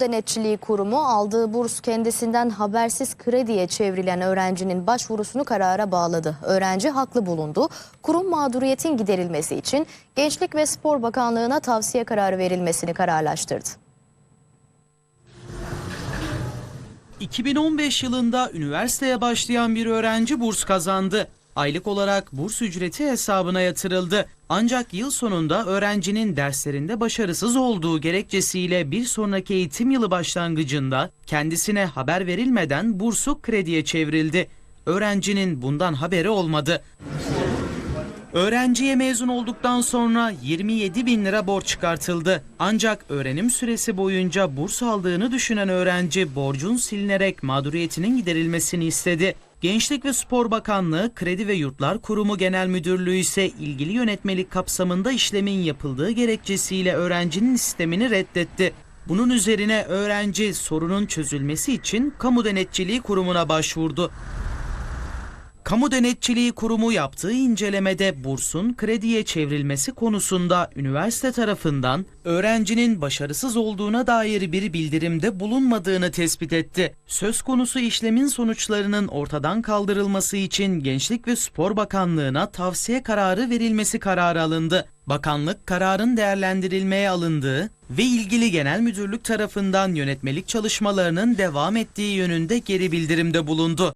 Denetçiliği Kurumu aldığı burs kendisinden habersiz krediye çevrilen öğrencinin başvurusunu karara bağladı. Öğrenci haklı bulundu. Kurum mağduriyetin giderilmesi için Gençlik ve Spor Bakanlığı'na tavsiye kararı verilmesini kararlaştırdı. 2015 yılında üniversiteye başlayan bir öğrenci burs kazandı. Aylık olarak burs ücreti hesabına yatırıldı. Ancak yıl sonunda öğrencinin derslerinde başarısız olduğu gerekçesiyle bir sonraki eğitim yılı başlangıcında kendisine haber verilmeden bursu krediye çevrildi. Öğrencinin bundan haberi olmadı. Öğrenciye mezun olduktan sonra 27 bin lira borç çıkartıldı. Ancak öğrenim süresi boyunca burs aldığını düşünen öğrenci borcun silinerek mağduriyetinin giderilmesini istedi. Gençlik ve Spor Bakanlığı Kredi ve Yurtlar Kurumu Genel Müdürlüğü ise ilgili yönetmelik kapsamında işlemin yapıldığı gerekçesiyle öğrencinin istemini reddetti. Bunun üzerine öğrenci sorunun çözülmesi için Kamu Denetçiliği Kurumu'na başvurdu. Kamu Denetçiliği Kurumu yaptığı incelemede bursun krediye çevrilmesi konusunda üniversite tarafından öğrencinin başarısız olduğuna dair bir bildirimde bulunmadığını tespit etti. Söz konusu işlemin sonuçlarının ortadan kaldırılması için Gençlik ve Spor Bakanlığı'na tavsiye kararı verilmesi kararı alındı. Bakanlık kararın değerlendirilmeye alındığı ve ilgili genel müdürlük tarafından yönetmelik çalışmalarının devam ettiği yönünde geri bildirimde bulundu.